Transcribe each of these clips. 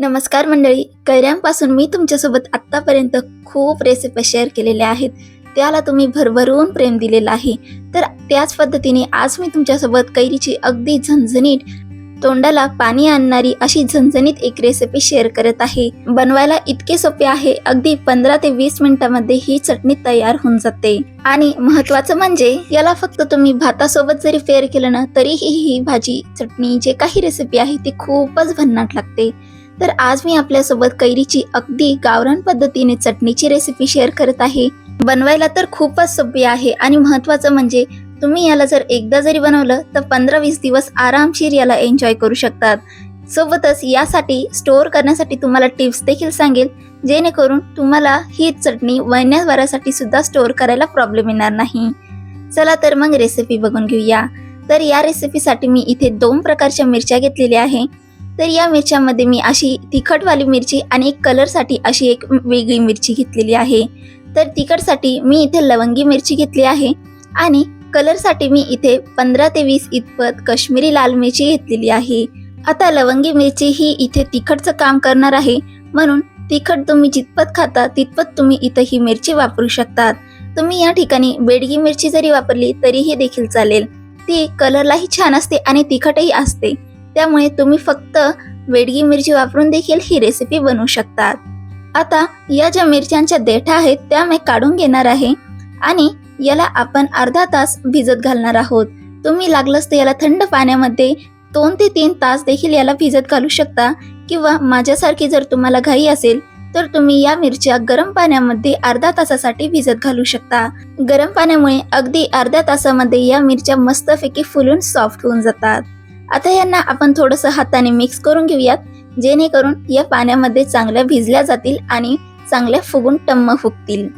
नमस्कार मंडळी कैऱ्यांपासून मी तुमच्यासोबत आत्तापर्यंत खूप रेसिपी शेअर केलेल्या आहेत. त्याला तुम्ही भरभरून प्रेम दिलेलं आहे. तर त्याच पद्धतीने आज मी तुमच्यासोबत कैरीची अगदी झणझणीट तोंडाला पाणी आणणारी अशी झणझणीत एक रेसिपी शेअर करत आहे. बनवायला इतके सोपे आहे अगदी पंधरा ते वीस मिनिटांमध्ये ही चटणी तयार होऊन जाते. आणि महत्वाचं म्हणजे याला फक्त तुम्ही भातासोबत जरी फेअर केलं ना तरीही ही भाजी चटणी जे काही रेसिपी आहे ती खूपच भन्नाट लागते. तर आज मी आपल्यासोबत कैरीची अगदी गावरान पद्धतीने चटणीची रेसिपी शेअर करत आहे. बनवायला तर खूपच सोपी आहे आणि महत्वाचं म्हणजे तुम्ही याला जर एकदा जरी बनवलं तर पंधरा वीस दिवस आरामशीर याला एन्जॉय करू शकतात. सोबतच यासाठी स्टोअर करण्यासाठी तुम्हाला टिप्स देखील सांगेल जेणेकरून तुम्हाला ही चटणी महिन्याभरासाठी सुद्धा स्टोअर करायला प्रॉब्लेम येणार नाही. चला तर मग रेसिपी बघून घेऊया. तर या रेसिपीसाठी मी इथे दोन प्रकारच्या मिरच्या घेतलेल्या आहे. तर या मिरच्यामध्ये मी अशी तिखटवाली मिरची आणि एक कलरसाठी अशी एक वेगळी मिरची घेतलेली आहे. तर तिखटसाठी मी इथे लवंगी मिरची घेतली आहे आणि कलरसाठी मी इथे पंधरा ते वीस इतपत काश्मीरी लाल मिरची घेतलेली आहे. आता लवंगी मिरची ही इथे तिखटचं काम करणार आहे. म्हणून तिखट तुम्ही जितपत खाता तितपत तुम्ही इथं ही मिरची वापरू शकतात. तुम्ही या ठिकाणी बेडगी मिरची जरी वापरली तरीही देखील चालेल. ती कलरलाही छान असते आणि तिखटही असते. त्यामुळे तुम्ही फक्त वेडगी मिरची वापरून देखील ही रेसिपी बनवू शकतात. आता या ज्या मिरच्यांच्या देठा आहेत त्या मी काढून घेणार आहे आणि याला आपण अर्धा तास भिजत घालणार आहोत. तुम्ही लागलंच तर याला थंड पाण्यामध्ये दोन ते तीन तास देखील याला भिजत घालू शकता किंवा माझ्यासारखी जर तुम्हाला घाई असेल तर तुम्ही या मिरच्या गरम पाण्यामध्ये अर्धा तासासाठी भिजत घालू शकता. गरम पाण्यामुळे अगदी अर्ध्या तासामध्ये या मिरच्या मस्तपैकी फुलून सॉफ्ट होऊन जातात. आता यांना आपण थोडंसं हाताने मिक्स करून घेऊयात जेणेकरून या पाण्यामध्ये चांगल्या भिजल्या जातील आणि चांगल्या फुगून टम्म फुगतील.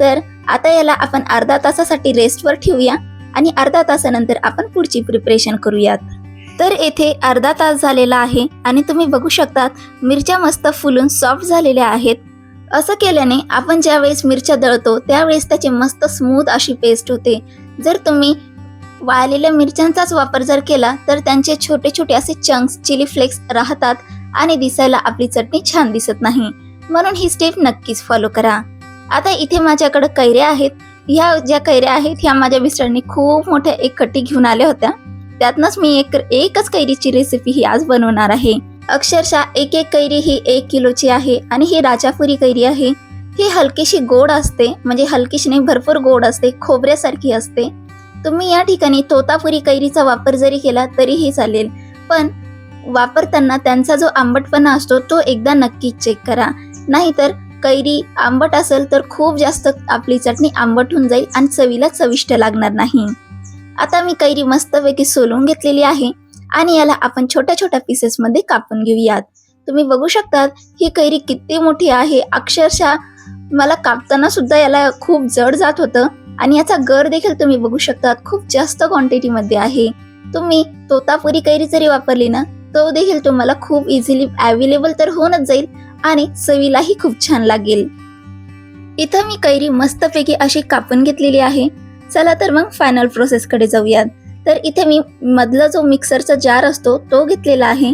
तर आता याला आपण अर्धा तासासाठी रेस्टवर ठेवूया आणि अर्धा तासानंतर आपण पुढची प्रिपरेशन करूयात. तर येथे अर्धा तास झालेला आहे आणि तुम्ही बघू शकतात मिरच्या मस्त फुलून सॉफ्ट झालेल्या आहेत. असं केल्याने आपण ज्यावेळेस मिरच्या दळतो त्यावेळेस त्याची मस्त स्मूथ अशी पेस्ट होते. जर तुम्ही वाळलेल्या मिरच्यांचाच वापर जर केला तर त्यांचे छोटे छोटे असे चंक्स चिली फ्लेक्स राहतात आणि दिसायला आपली चटणी छान दिसत नाही. म्हणून ही स्टेप नक्कीच फॉलो करा. आता इथे माझ्याकडे कैऱ्या आहेत. ह्या ज्या कैऱ्या आहेत ह्या माझ्या मिस्टरांनी खूप मोठ्या एक कट्टी घेऊन आल्या होत्या. त्यातनंच मी एक एकच कैरीची रेसिपी ही आज बनवणार आहे. अक्षरशः एक एक कैरी ही एक किलोची आहे आणि ही राजापुरी कैरी आहे. ही हलकीशी गोड असते म्हणजे हलकीशी नाही भरपूर गोड असते खोबऱ्यासारखी असते. तुम्ही या ठिकाणी तोतापुरी कैरीचा वापर जरी केला तरीही चालेल. पण वापरताना त्यांचा जो आंबटपणा असतो तो एकदा नक्कीच चेक करा. नाहीतर कैरी आंबट असेल तर खूप जास्त आपली चटणी आंबट होऊन जाईल आणि चवीला चविष्ट लागणार नाही. आता मी कैरी मस्तपैकी सोलून घेतलेली आहे आणि याला आपण छोट्या छोट्या पीसेसमध्ये कापून घेऊयात. तुम्ही बघू शकतात ही कैरी किती मोठी आहे. अक्षरशः मला कापताना सुद्धा याला खूप जड जात होतं. आणि याचा गर देखील तुम्ही बघू शकतात. खूप जास्त क्वांटिटी मध्ये आहे. तुम्ही तोतापुरी कैरी जरी वापरली ना तो देखील तुम्हाला खूप इझिली अवेलेबल तर होऊनच जाईल आणि चवीलाही खूप छान लागेल. इथं मी कैरी मस्तपैकी अशी कापून घेतलेली आहे. चला तर मग फायनल प्रोसेस कडे जाऊयात. तर इथे मी मधला जो मिक्सरचा जार असतो तो घेतलेला आहे.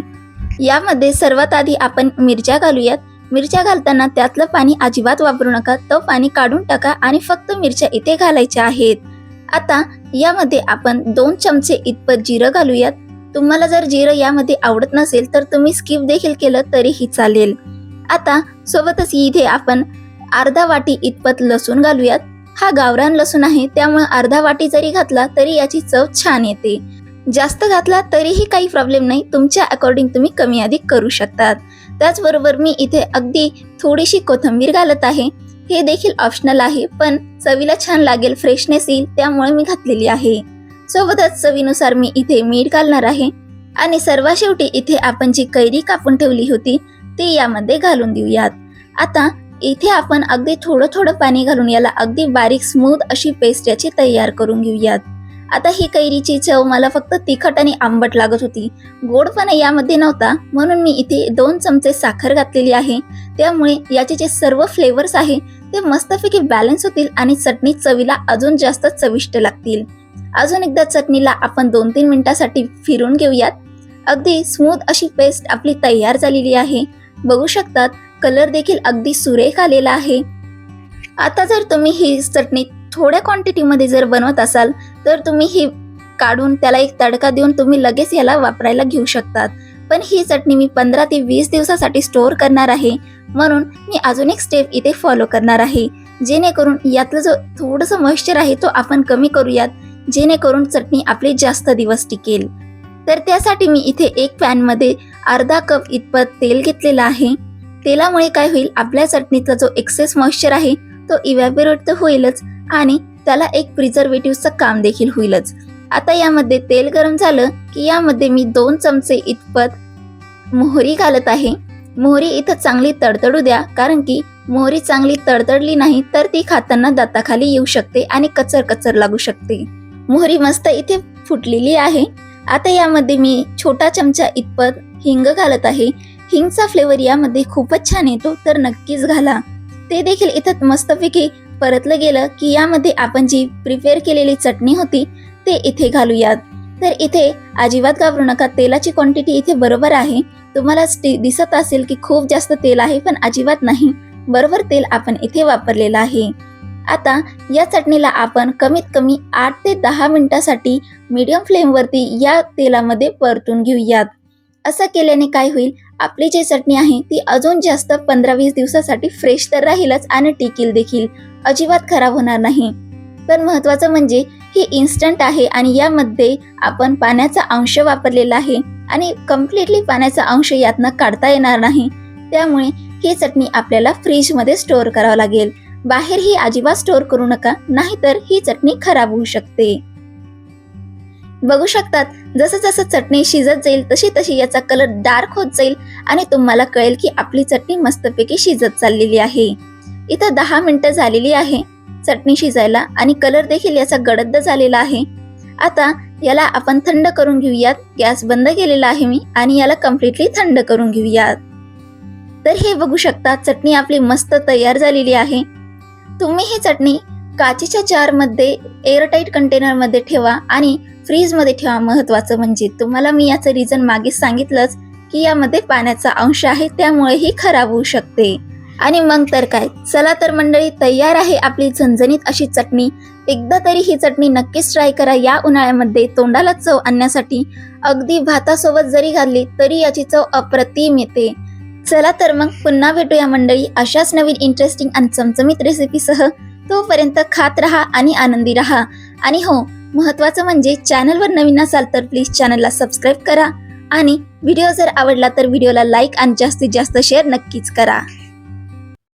यामध्ये सर्वात आधी आपण मिरच्या घालूयात. मिरच्या घालताना त्यातलं पाणी अजिबात वापरू नका. तो पाणी काढून टाका आणि फक्त मिरच्या इथे घालायच्या आहेत. आता यामध्ये आपण दोन चमचे इतपत जिरं घालूयात. तुम्हाला जर जिरं यामध्ये आवडत नसेल तर तुम्ही स्किप देखील केलं तरीही चालेल. आता सोबतच इथे आपण अर्धा वाटी इतपत लसूण घालूयात. हा गावरान लसूण आहे त्यामुळे अर्धा वाटी जरी घातला तरी याची चव छान येते. जास्त घातला तरीही काही प्रॉब्लेम नाही तुमच्या अकॉर्डिंग तुम्ही कमी अधिक करू शकतात. त्याचबरोबर मी इथे अगदी थोडीशी कोथिंबीर घालत आहे. हे देखील ऑप्शनल आहे पण चवीला छान लागेल फ्रेशनेस येईल त्यामुळे मी घातलेली आहे. सोबतच चवीनुसार मी इथे मीठ घालणार आहे. आणि सर्वात शेवटी इथे आपण जी कैरी कापून ठेवली होती ती यामध्ये घालून देऊयात. आता इथे आपण अगदी थोडं थोडं पाणी घालून याला अगदी बारीक स्मूथ अशी पेस्ट याची तयार करून घेऊयात. आता ही कैरीची चव मला फक्त तिखट आणि आंबट लागत होती. गोडपणा यामध्ये नव्हता म्हणून मी इथे दोन चमचे साखर घातलेली आहे. त्यामुळे याचे जे सर्व फ्लेवर्स आहे ते मस्तपैकी बॅलन्स होतील आणि चटणी चवीला अजून जास्त चविष्ट लागतील. अजून एकदा चटणीला आपण दोन तीन मिनिटासाठी फिरून घेऊयात. अगदी स्मूथ अशी पेस्ट आपली तयार झालेली आहे. बघू शकतात कलर देखील अगदी सुरेख आलेला आहे. आता जर तुम्ही ही चटणी थोड्या क्वांटिटीमध्ये जर बनवत असाल तर तुम्ही ही काढून त्याला एक तडका देऊन तुम्ही लगेच याला वापरायला घेऊ शकतात. पण ही चटणी मी पंधरा ते वीस दिवसासाठी स्टोअर करणार आहे. म्हणून मी अजून एक स्टेप इथे फॉलो करणार आहे. जेणेकरून यातलं जो थोडंसं मॉइश्चर आहे तो आपण कमी करूयात. जेणेकरून चटणी आपली जास्त दिवस टिकेल. तर त्यासाठी मी इथे एक पॅनमध्ये अर्धा कप इतपत तेल घेतलेलं आहे. तेलामुळे काय होईल आपल्या चटणीचा जो एक्सेस मॉइश्चर आहे तो इव्हॅपोरेट तर होईलच. आणि त्याला एक प्रिझर्वेटिव्हचं काम देखील होईलच. आता यामध्ये तेल गरम झालं की यामध्ये मी दोन चमचे इतपत मोहरी घालत आहे. मोहरी इथं चांगली तडतडू द्या कारण की मोहरी चांगली तडतडली नाही तर ती खाताना दाताखाली येऊ शकते आणि कचर कचर लागू शकते. मोहरी मस्त इथे फुटलेली आहे. आता यामध्ये मी छोटा चमचा इतपत हिंग घालत आहे. हिंगचा फ्लेवर यामध्ये खूपच छान येतो तर नक्कीच घाला. ते देखील इथं मस्तपैकी परतलं गेलं की यामध्ये आपण जी प्रिपेअर केलेली चटणी होती ते इथे घालूयात. तर इथे अजिबात घाबरू नका तेलाची क्वांटिटी इथे बरोबर आहे. तुम्हाला दिसत असेल की खूप जास्त तेल आहे पण अजिबात नाही. बरोबर तेल आपण इथे वापरलेलं आहे. आता या चटणीला आपण कमीत कमी आठ ते दहा मिनिटासाठी मीडियम फ्लेमवरती या तेलामध्ये परतून घेऊयात. असं केल्याने काय होईल? आपली जी चटणी आहे ती अजून जास्त पंधरा वीस दिवसासाठी फ्रेश तर राहीलच आणि टिकेल देखील. अजिबात खराब होणार नाही. तर महत्वाचं म्हणजे ही इन्स्टंट आहे आणि यामध्ये आपण पाण्याचा अंश वापरलेला आहे आणि कम्प्लिटली पाण्याचा अंश यातनं काढता येणार नाही. त्यामुळे ही चटणी आपल्याला फ्रीजमध्ये स्टोअर करावं लागेल. बाहेर ही अजिबात स्टोअर करू नका नाहीतर ही चटणी खराब होऊ शकते. बघू शकतात. जसं जसं चटणी शिजत जाईल तशी तशी याचा कलर डार्क होत जाईल आणि तुम्हाला कळेल की आपली चटणी मस्तपैकी शिजत चाललेली आहे. इथं दहा मिनिटं झालेली आहे चटणी शिजायला आणि कलर देखील याचा गडद झालेला आहे. आता याला आपण थंड करून घेऊयात. गॅस बंद केलेला आहे मी आणि याला कम्प्लिटली थंड करून घेऊयात. तर हे बघू शकता चटणी आपली मस्त तयार झालेली आहे. तुम्ही ही चटणी काचेच्या जारमध्ये एअरटाईट कंटेनरमध्ये ठेवा आणि फ्रीजमध्ये ठेवा महत्त्वाचं म्हणजे. तुम्हाला मी याचं रिझन मागे सांगितलंच की यामध्ये पाण्याचा अंश आहे त्यामुळे ही खराब होऊ शकते. आणि मग तर काय? चला तर मंडळी तयार आहे आपली झणझणीत अशी चटणी. एकदा तरी ही चटणी नक्कीच ट्राय करा. या उन्हाळ्यामध्ये तोंडाला चव आणण्यासाठी अगदी भातासोबत जरी घातली तरी याची चव अप्रतिम येते. चला तर मग पुन्हा भेटूया मंडळी अशाच नवीन इंटरेस्टिंग आणि चमचमीत रेसिपीसह तोपर्यंत खात राहा आणि आनंदी राहा. आणि हो महत्वाचं म्हणजे चॅनलवर नवीन असाल तर प्लीज चॅनलला सबस्क्राईब करा. आणि व्हिडिओ जर आवडला तर व्हिडिओला लाईक आणि जास्तीत जास्त शेअर नक्कीच करा.